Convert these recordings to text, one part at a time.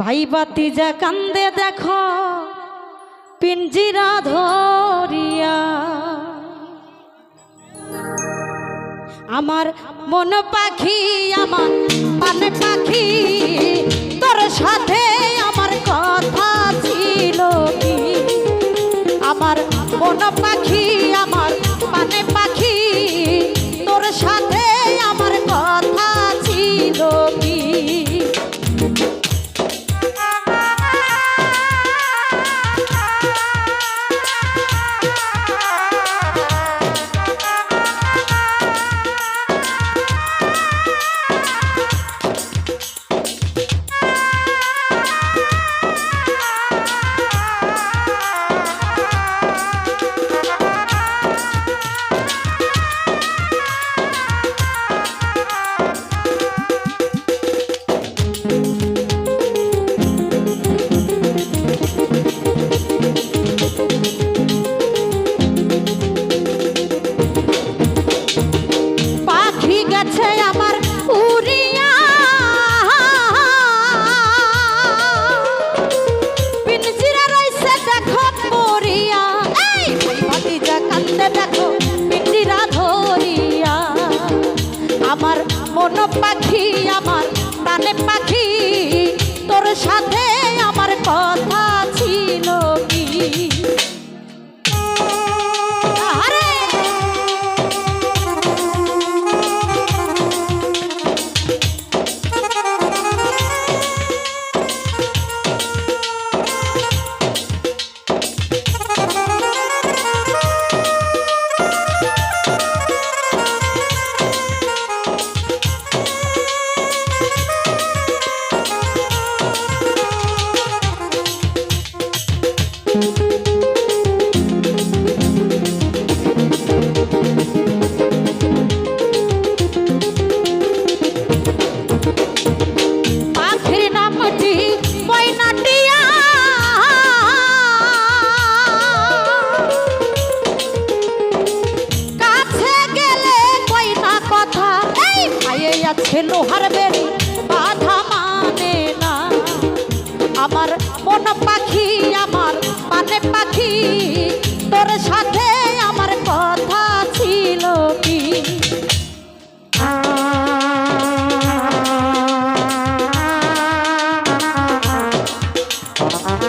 ভাই বাতি যা কান্দে দেখ পিঞ্জিরা ধরিয়া। আমার মন পাখি আমার সাথে সাথে আমার কথা ছিল কি?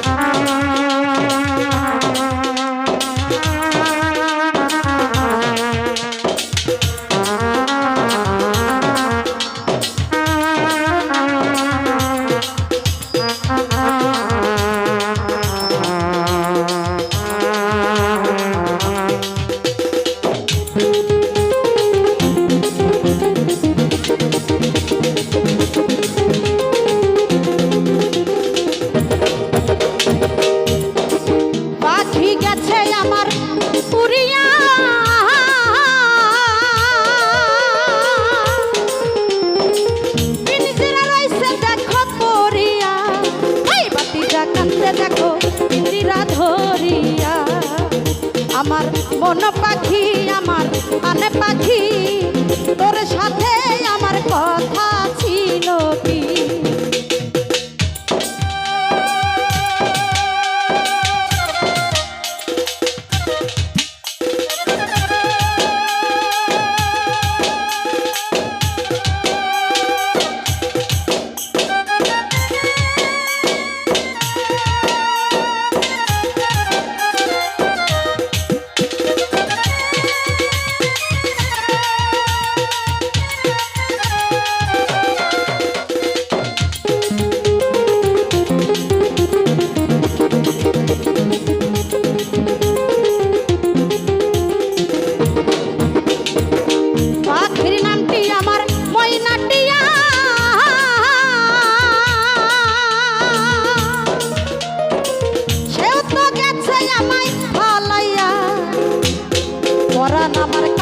Thank মন পাখি আমার? আনে পাখি তোর সাথে আমার কথা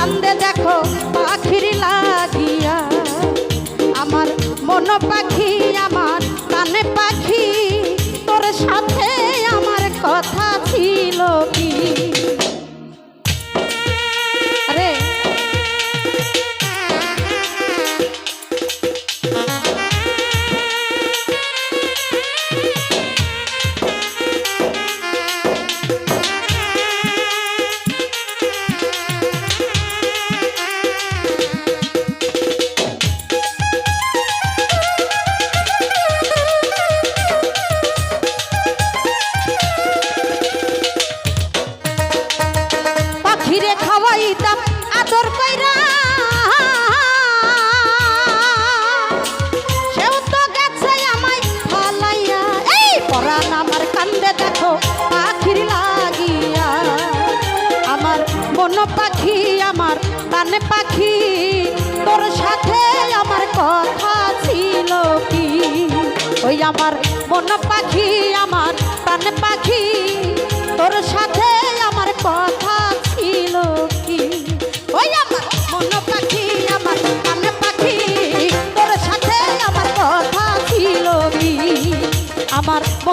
চান্দে দেখো পাখির লাগিয়া। আমার মন পাখি পরাণ আমার কান্দে দেখো, পাখির লাগিয়া। আমার মন পাখি, আমার কানে পাখি, তোর সাথে আমার কথা ছিল ওই আমার মন পাখি, আমার প্রাণ পাখি, তোর সাথে আমার কথা ছিল কি? ওই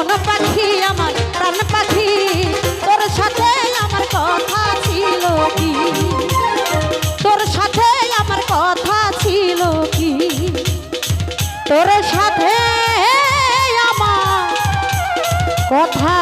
মন পাখি তোর আমার কথা ছিল কি? তোর সাথে আমার কথা ছিল কি? তোর সাথে কথা